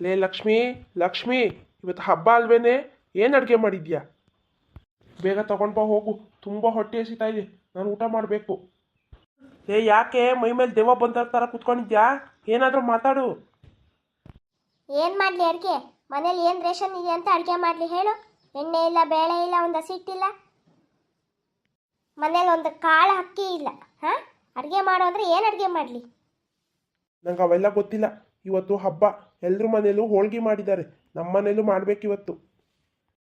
ಲೇ ಲಕ್ಷ್ಮಿ ಲಕ್ಷ್ಮಿ ಇವತ್ತು ಹಬ್ಬ ಅಲ್ವೇನೆ? ಏನು ಅಡುಗೆ ಮಾಡಿದ್ಯಾ? ಬೇಗ ತಗೊಂಡು ಬಾ ಹೋಗು. ತುಂಬ ಹೊಟ್ಟೆ ಹಸಿತಾ ಇದೆ. ನಾನು ಊಟ ಮಾಡಬೇಕು. ಏ ಯಾಕೆ? ಮೈ ಮೇಲೆ ದೆವ್ವ ಬಂದ ಥರ ಕುತ್ಕೊಂಡಿದ್ಯಾ? ಏನಾದರೂ ಮಾತಾಡು. ಏನು ಮಾಡಲಿ ಅಡುಗೆ? ಮನೇಲಿ ಏನು ರೇಷನ್ ಇದೆ ಅಂತ ಅಡುಗೆ ಮಾಡಲಿ ಹೇಳು. ಎಣ್ಣೆ ಇಲ್ಲ ಬೇಳೆ ಇಲ್ಲ ಒಂದು ಹಸಿಟ್ಟಿಲ್ಲ ಮನೇಲಿ ಒಂದು ಕಾಳು ಅಕ್ಕಿ ಇಲ್ಲ. ಹಾಂ? ಅಡುಗೆ ಮಾಡು ಅಂದರೆ ಏನು ಅಡುಗೆ ಮಾಡಲಿ? ನಂಗೆ ಅವೆಲ್ಲ ಗೊತ್ತಿಲ್ಲ. ಇವತ್ತು ಹಬ್ಬ. ಎಲ್ರ ಮನೇಲೂ ಹೋಳ್ಗೆ ಮಾಡಿದ್ದಾರೆ. ನಮ್ಮ ಮನೇಲೂ ಮಾಡ್ಬೇಕು ಇವತ್ತು.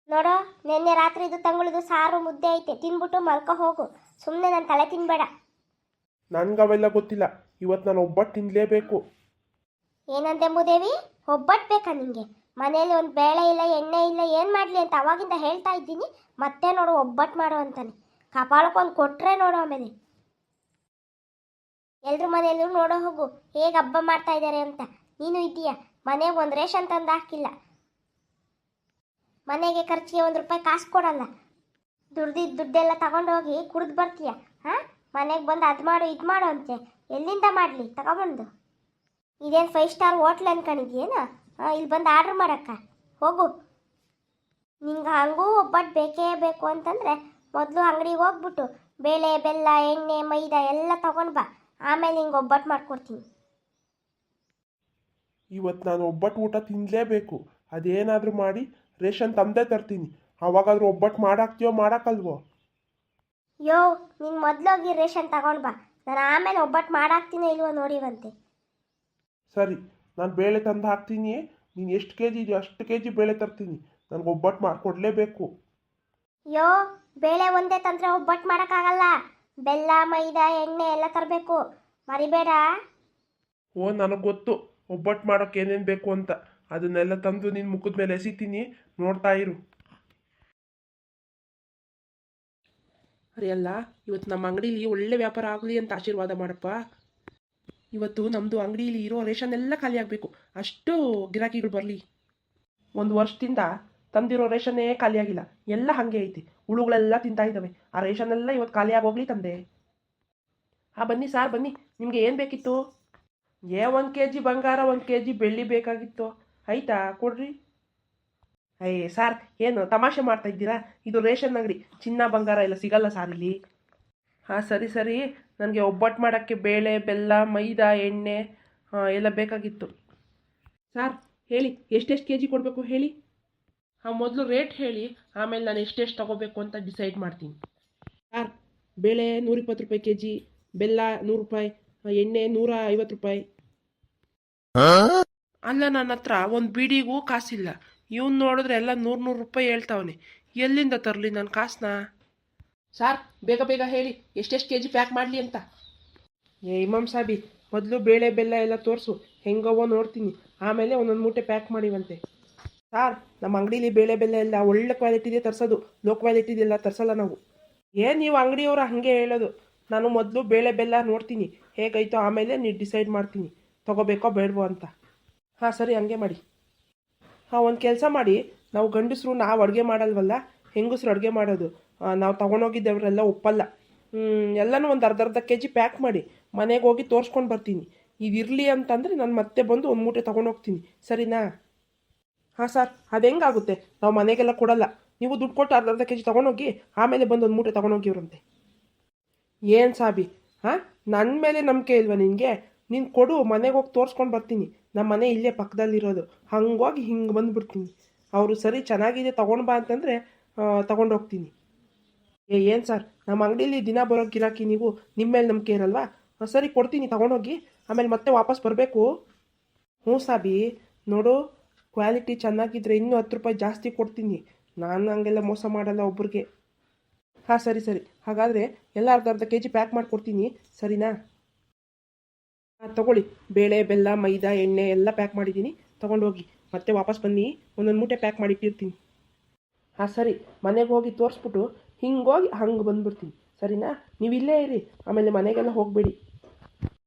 ನೋಡೋ ನಿನ್ನೆ ರಾತ್ರಿದು ತಂಗುಳಿದು ಸಾರು ಮುದ್ದೆ ಐತೆ. ತಿನ್ಬಿಟ್ಟು ಮಲ್ಕೊ ಹೋಗು. ಸುಮ್ಮನೆ ನಾನು ತಲೆ ತಿನ್ಬೇಡ. ನನ್ಗೆ ಅವೆಲ್ಲ ಗೊತ್ತಿಲ್ಲ. ಇವತ್ತು ನಾನು ಒಬ್ಬಟ್ಟು ತಿನ್ನಲೇಬೇಕು ಏನಂತೆ ಮುದೇವಿ? ಒಬ್ಬಟ್ಟು ಬೇಕಾ ನಿಮಗೆ ಮನೇಲಿ ಒಂದು ಬೇಳೆ ಇಲ್ಲ ಎಣ್ಣೆ ಇಲ್ಲ ಏನು ಮಾಡಲಿ ಅಂತ ಅವಾಗಿಂದ ಹೇಳ್ತಾ ಇದ್ದೀನಿ. ಮತ್ತೆ ನೋಡು ಒಬ್ಬಟ್ಟು ಮಾಡು ಅಂತಾನೆ. ಕಪಾಳಕ್ಕೊಂದು ಕೊಟ್ರೆ ನೋಡು ಆಮೇಲೆ. ಎಲ್ರ ಮನೆಯಲ್ಲೂ ನೋಡೋ ಹೋಗು. ಹೇಗೆ ಹಬ್ಬ ಮಾಡ್ತಾ ಇದ್ದಾರೆ ಅಂತ. ನೀನು ಇದೀಯ ಮನೆಗೆ ಒಂದು ರೇಷನ್ ತಂದು ಹಾಕಿಲ್ಲ ಮನೆಗೆ ಖರ್ಚಿಗೆ ಒಂದು ರೂಪಾಯಿ ಕಾಸು ಕೊಡಲ್ಲ. ದುಡ್ದಿದ್ದ ದುಡ್ಡೆಲ್ಲ ತಗೊಂಡೋಗಿ ಕುಡ್ದು ಬರ್ತೀಯ? ಹಾಂ? ಮನೆಗೆ ಬಂದು ಅದು ಮಾಡು, ಇದು ಮಾಡು ಅಂತೆ. ಎಲ್ಲಿಂದ ಮಾಡಲಿ? ತಗೊಬಂದು. ಇದೇನು ಫೈವ್ ಸ್ಟಾರ್ ಹೋಟ್ಲ್ ಹಾಂ ಇಲ್ಲಿ ಬಂದು ಆರ್ಡ್ರ್ ಮಾಡಕ್ಕ. ಹೋಗು. ನಿಂಗೆ ಹಂಗೂ ಒಬ್ಬಟ್ಟು ಬೇಕೇ ಬೇಕು ಅಂತಂದರೆ ಮೊದಲು ಅಂಗಡಿಗೆ ಹೋಗ್ಬಿಟ್ಟು ಬೇಳೆ, ಬೆಲ್ಲ, ಎಣ್ಣೆ, ಮೈದಾ ಎಲ್ಲ ತಗೊಂಡು ಬಾ. ಆಮೇಲೆ ನಿಂಗೆ ಒಬ್ಬಟ್ಟು ಮಾಡ್ಕೊಡ್ತೀನಿ. ಇವತ್ತು ನಾನು ಒಬ್ಬಟ್ಟು ಊಟ ತಿನ್ನಲೇಬೇಕು ಅದೇನಾದರೂ ಮಾಡಿ ರೇಷನ್ ತಂದೇ ತರ್ತೀನಿ. ಅವಾಗಾದ್ರೂ ಒಬ್ಬಟ್ಟು ಮಾಡಾಕ್ತೀಯೋ ಮಾಡಾಕಲ್ವೋ? ಯೋ ನೀನು ಮೊದಲೋಗಿ ರೇಷನ್ ತಗೊಂಡು ಬಾ. ನಾನು ಆಮೇಲೆ ಒಬ್ಬಟ್ಟು ಮಾಡಾಕ್ತೀನಿ ಇಲ್ವೋ ನೋಡಿವಂತೆ. ಸರಿ ನಾನು ಬೇಳೆ ತಂದು ಹಾಕ್ತೀನಿ ನೀನು ಎಷ್ಟು ಕೆ ಜಿ ಇದೆಯೋ ಅಷ್ಟು ಕೆ ಜಿ ಬೇಳೆ ತರ್ತೀನಿ. ನನಗೆ ಒಬ್ಬಟ್ಟು ಮಾಡಿಕೊಡ್ಲೇಬೇಕು. ಯೋ ಬೇಳೆ ಒಂದೇ ತಂದರೆ ಒಬ್ಬಟ್ಟು ಮಾಡೋಕ್ಕಾಗಲ್ಲ. ಬೆಲ್ಲ ಮೈದಾ ಎಣ್ಣೆ ಎಲ್ಲ ತರಬೇಕು. ಮರಿಬೇಡ. ಓ ನನಗೆ ಗೊತ್ತು. ಒಬ್ಬಟ್ಟು ಮಾಡೋಕೆ ಏನೇನು ಬೇಕು ಅಂತ ಅದನ್ನೆಲ್ಲ ತಂದು ನಿನ್ನ ಮುಖದ ಮೇಲೆ ಎಸಿತೀನಿ, ನೋಡ್ತಾ ಇರು. ಅರೆಯಲ್ಲ ಇವತ್ತು ನಮ್ಮ ಅಂಗಡೀಲಿ ಒಳ್ಳೆ ವ್ಯಾಪಾರ ಆಗಲಿ ಅಂತ ಆಶೀರ್ವಾದ ಮಾಡಪ್ಪ. ಇವತ್ತು ನಮ್ಮದು ಅಂಗಡೀಲಿ ಇರೋ ರೇಷನ್ ಎಲ್ಲ ಖಾಲಿ ಆಗಬೇಕು. ಅಷ್ಟು ಗಿರಾಕಿಗಳು ಬರಲಿ. ಒಂದು ವರ್ಷದಿಂದ ತಂದಿರೋ ರೇಷನ್ನೇ ಖಾಲಿಯಾಗಿಲ್ಲ ಎಲ್ಲ ಹಾಗೆ ಐತಿ. ಹುಳುಗಳೆಲ್ಲ ತಿಂತಾ ಇದ್ದಾವೆ ಆ ರೇಷನ್ ಎಲ್ಲ ಇವತ್ತು ಖಾಲಿ ಆಗೋಗ್ಲಿ ತಂದೆ. ಹಾಂ ಬನ್ನಿ ಸಾರ್, ಬನ್ನಿ. ನಿಮಗೆ ಏನು ಬೇಕಿತ್ತು? ಏ, ಒಂದು ಕೆ ಜಿ ಬಂಗಾರ, ಒಂದು ಕೆ ಜಿ ಬೆಳ್ಳಿ ಬೇಕಾಗಿತ್ತು. ಆಯ್ತಾ? ಕೊಡ್ರಿ. ಅಯ್ಯ ಸಾರ್, ಏನು ತಮಾಷೆ ಮಾಡ್ತಾ ಇದ್ದೀರಾ? ಇದು ರೇಷನ್ ಅಂಗಡಿ. ಚಿನ್ನ ಬಂಗಾರ ಎಲ್ಲ ಸಿಗಲ್ಲ ಸಾರ್ ಇಲ್ಲಿ. ಹಾಂ, ಸರಿ ಸರಿ. ನನಗೆ ಒಬ್ಬಟ್ಟು ಮಾಡೋಕ್ಕೆ ಬೇಳೆ, ಬೆಲ್ಲ, ಮೈದಾ, ಎಣ್ಣೆ ಎಲ್ಲ ಬೇಕಾಗಿತ್ತು. ಸಾರ್, ಹೇಳಿ, ಎಷ್ಟೆಷ್ಟು ಕೆ ಜಿ ಕೊಡಬೇಕು ಹೇಳಿ? ಹಾಂ, ಮೊದಲು ರೇಟ್ ಹೇಳಿ. ಆಮೇಲೆ ನಾನು ಎಷ್ಟೆಷ್ಟು ತಗೋಬೇಕು ಅಂತ ಡಿಸೈಡ್ ಮಾಡ್ತೀನಿ. ಸಾರ್, ಬೇಳೆ ನೂರಿಪ್ಪತ್ತು ರೂಪಾಯಿ ಕೆ ಜಿ ಬೆಲ್ಲ ನೂರು ರೂಪಾಯಿ ಎಣ್ಣೆ ನೂರ ಐವತ್ತು ರೂಪಾಯಿ. ಅಲ್ಲ ನನ್ನ ಹತ್ರ ಒಂದು ಬೀಡಿಗೂ ಕಾಸಿಲ್ಲ. ಇವ್ನು ನೋಡಿದ್ರೆ ಎಲ್ಲ ನೂರು ನೂರು ರೂಪಾಯಿ ಹೇಳ್ತಾವನೆ. ಎಲ್ಲಿಂದ ತರಲಿ ನನ್ನ ಕಾಸನ್ನ ಸಾರ್ ಬೇಗ ಬೇಗ ಹೇಳಿ. ಎಷ್ಟೆಷ್ಟು ಕೆ ಜಿ ಪ್ಯಾಕ್ ಮಾಡಲಿ ಅಂತ. ಏ ಇಮಾಮ್ ಸಾಬಿ ಮೊದಲು ಬೇಳೆ ಬೆಲ್ಲ ಎಲ್ಲ ತೋರಿಸು. ಹೆಂಗವೋ ನೋಡ್ತೀನಿ. ಆಮೇಲೆ ಒಂದೊಂದು ಮೂಟೆ ಪ್ಯಾಕ್ ಮಾಡಿವಂತೆ. ಸಾರ್ ನಮ್ಮ ಅಂಗಡೀಲಿ ಬೇಳೆ ಬೆಲ್ಲ ಎಲ್ಲ ಒಳ್ಳೆ ಕ್ವಾಲಿಟಿದೆ ತರಿಸೋದು. ಲೋ ಕ್ವಾಲಿಟಿದೆಲ್ಲ ತರಿಸಲ್ಲ ನಾವು. ಏನು ನೀವು ಅಂಗಡಿಯವರು ಹಾಗೆ ಹೇಳೋದು? ನಾನು ಮೊದಲು ಬೇಳೆ ಬೆಲ್ಲ ನೋಡ್ತೀನಿ. ಹೇಗೈತೋ ಆಮೇಲೆ ನೀವು ಡಿಸೈಡ್ ಮಾಡ್ತೀನಿ. ತಗೋಬೇಕೋ ಬೇಡವೋ ಅಂತ. ಹಾಂ, ಸರಿ, ಹಂಗೆ ಮಾಡಿ. ಹಾಂ, ಒಂದು ಕೆಲಸ ಮಾಡಿ. ನಾವು ಗಂಡಸರು, ನಾವು ಅಡುಗೆ ಮಾಡಲ್ವಲ್ಲ? ಹೆಂಗಸರು ಅಡುಗೆ ಮಾಡೋದು? ನಾವು ತೊಗೊಂಡೋಗಿದ್ದವರೆಲ್ಲ ಒಪ್ಪಲ್ಲ. ಎಲ್ಲನೂ ಒಂದು ಅರ್ಧ ಅರ್ಧ ಕೆ ಜಿ ಪ್ಯಾಕ್ ಮಾಡಿ ಮನೆಗೆ ಹೋಗಿ ತೋರಿಸ್ಕೊಂಡು ಬರ್ತೀನಿ. ಇದಿರಲಿ ಅಂತಂದರೆ ನಾನು ಮತ್ತೆ ಬಂದು ಒಂದು ಮೂಟೆ ತೊಗೊಂಡೋಗ್ತೀನಿ ಸರಿನಾ? ಹಾಂ, ಸರ್, ಅದು ಹೆಂಗಾಗುತ್ತೆ ನಾವು ಮನೆಗೆಲ್ಲ ಕೊಡಲ್ಲ. ನೀವು ದುಡ್ಡು ಕೊಟ್ಟು ಅರ್ಧ ಅರ್ಧ ಕೆ ಜಿ ತೊಗೊಂಡೋಗಿ ಆಮೇಲೆ ಬಂದು ಒಂದು ಮೂಟೆ ತೊಗೊಂಡೋಗಿವ್ರಂತೆ ಏನು ಸಾಬಿ? ಹಾಂ? ನನ್ನ ಮೇಲೆ ನಂಬಿಕೆ ಇಲ್ವಾ ನಿನಗೆ? ನೀನು ಕೊಡು, ಮನೆಗೆ ಹೋಗಿ ತೋರಿಸ್ಕೊಂಡು ಬರ್ತೀನಿ. ನಮ್ಮ ಮನೆ ಇಲ್ಲೇ ಪಕ್ಕದಲ್ಲಿರೋದು. ಹಂಗೋಗಿ ಹಿಂಗೆ ಬಂದುಬಿಡ್ತೀನಿ. ಅವರು ಸರಿ ಚೆನ್ನಾಗಿದೆ, ತೊಗೊಂಡು ಬಾ ಅಂತಂದರೆ ತೊಗೊಂಡು ಹೋಗ್ತೀನಿ. ಏ, ಏನು ಸರ್? ನಮ್ಮ ಅಂಗಡೀಲಿ ದಿನ ಬರೋ ಗಿರಾಕಿ ನೀವು? ನಿಮ್ಮ ಮೇಲೆ ನಂಬಿಕೆ ಇರಲ್ವಾ? ಸರಿ, ಕೊಡ್ತೀನಿ ತೊಗೊಂಡೋಗಿ ಆಮೇಲೆ ಮತ್ತೆ ವಾಪಸ್ ಬರಬೇಕು. ಹ್ಞೂ ಸಾಬಿ. ನೋಡು, ಕ್ವಾಲಿಟಿ ಚೆನ್ನಾಗಿದ್ದರೆ ಇನ್ನೂ ಹತ್ತು ರೂಪಾಯಿ ಜಾಸ್ತಿ ಕೊಡ್ತೀನಿ. ನಾನು ಹಂಗೆಲ್ಲ ಮೋಸ ಮಾಡಲ್ಲ ಒಬ್ರಿಗೆ. ಹಾಂ, ಸರಿ ಸರಿ. ಹಾಗಾದರೆ ಎಲ್ಲ ಅರ್ಧ ಅರ್ಧ ಕೆ ಜಿ ಪ್ಯಾಕ್ ಮಾಡಿಕೊಡ್ತೀನಿ. ಸರಿನಾ? ಹಾಂ, ತಗೊಳ್ಳಿ. ಬೇಳೆ, ಬೆಲ್ಲ, ಮೈದಾ, ಎಣ್ಣೆ ಎಲ್ಲ ಪ್ಯಾಕ್ ಮಾಡಿದ್ದೀನಿ. ತೊಗೊಂಡೋಗಿ ಮತ್ತೆ ವಾಪಸ್ ಬನ್ನಿ. ಒಂದೊಂದು ಮೂಟೆ ಪ್ಯಾಕ್ ಮಾಡಿಟ್ಟಿರ್ತೀನಿ. ಹಾಂ, ಸರಿ. ಮನೆಗೆ ಹೋಗಿ ತೋರಿಸ್ಬಿಟ್ಟು ಹಿಂಗೋಗಿ ಹಂಗೆ ಬಂದುಬಿಡ್ತೀನಿ. ಸರಿನಾ? ನೀವು ಇಲ್ಲೇ ಇರಿ. ಆಮೇಲೆ ಮನೆಗೆಲ್ಲ ಹೋಗಬೇಡಿ.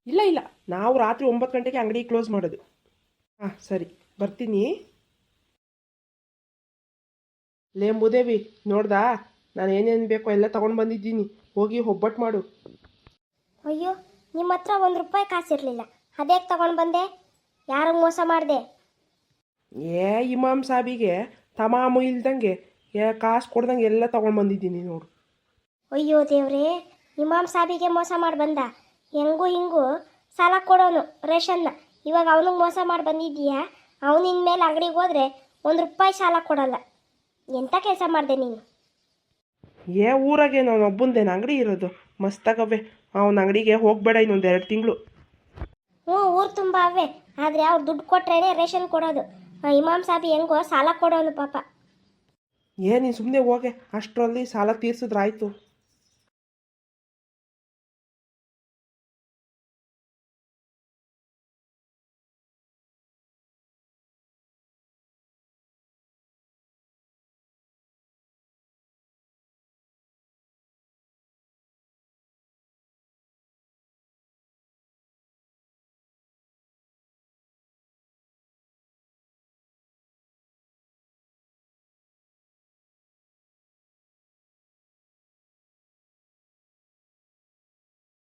ಇಲ್ಲ ಇಲ್ಲ. ನಾವು ರಾತ್ರಿ ಒಂಬತ್ತು ಗಂಟೆಗೆ ಅಂಗಡಿ ಕ್ಲೋಸ್ ಮಾಡೋದು. ಹಾಂ, ಸರಿ. ಬರ್ತೀನಿ. ಲೇಂಬುದೇವಿ ನೋಡ್ದಾ? ನಾನು ಏನೇನು ಬೇಕೋ ಎಲ್ಲ ತಗೊಂಡು ಬಂದಿದ್ದೀನಿ. ಹೋಗಿ ಒಬ್ಬಟ್ಟು ಮಾಡು. ಅಯ್ಯೋ ನಿಮ್ಮ ಹತ್ರ ಒಂದು ರೂಪಾಯಿ ಕಾಸಿರಲಿಲ್ಲ. ಅದೇಗೆ ತಗೊಂಡು ಬಂದೆ? ಯಾರಿಗೆ ಮೋಸ ಮಾಡಿದೆ? ಏ ಇಮಾಮ್ ಸಾಬಿಗೆ ತಮಾಮು ಇಲ್ದಂಗೆ ಏ ಕಾಸು ಕೊಡ್ದಂಗೆ ಎಲ್ಲ ತಗೊಂಡು ಬಂದಿದ್ದೀನಿ ನೋಡು. ಅಯ್ಯೋ ದೇವ್ರೇ ಇಮಾಮ್ ಸಾಬಿಗೆ ಮೋಸ ಮಾಡಿ ಬಂದ? ಹೆಂಗು ಹಿಂಗೂ ಸಾಲ ಕೊಡೋನು ರೇಷನ್ನ. ಇವಾಗ ಅವನಿಗೆ ಮೋಸ ಮಾಡಿ ಬಂದಿದ್ದೀಯಾ? ಅವನಿನ ಮೇಲೆ ಅಂಗಡಿಗೆ ಹೋದ್ರೆ ಒಂದು ರೂಪಾಯಿ ಸಾಲ ಕೊಡಲ್ಲ. ಎಂಥ ಕೆಲಸ ಮಾಡಿದೆ ನೀನು? ಏ ಊರಾಗೆ ನಾನು ಒಬ್ಬಂದೇನು ಅಂಗಡಿ ಇರೋದು. ಮಸ್ತಾಗವೆ ಅವನ ಅಂಗಡಿಗೆ ಹೋಗಬೇಡ ಇನ್ನೊಂದು ಎರಡು ತಿಂಗಳು. ಹ್ಞೂ ಊರು ತುಂಬ ಅವೇ ಆದರೆ ಅವ್ರು ದುಡ್ಡು ಕೊಟ್ಟರೆ ರೇಷನ್ ಕೊಡೋದು. ಆ ಇಮಾಮ್ ಸಾಬಿ ಹೆಂಗೋ ಸಾಲ ಕೊಡೋನು ಪಾಪ. ಏ ನೀನು ಸುಮ್ಮನೆ ಹೋಗೆ. ಅಷ್ಟರಲ್ಲಿ ಸಾಲ ತೀರ್ಸಿದ್ರಾಯ್ತು.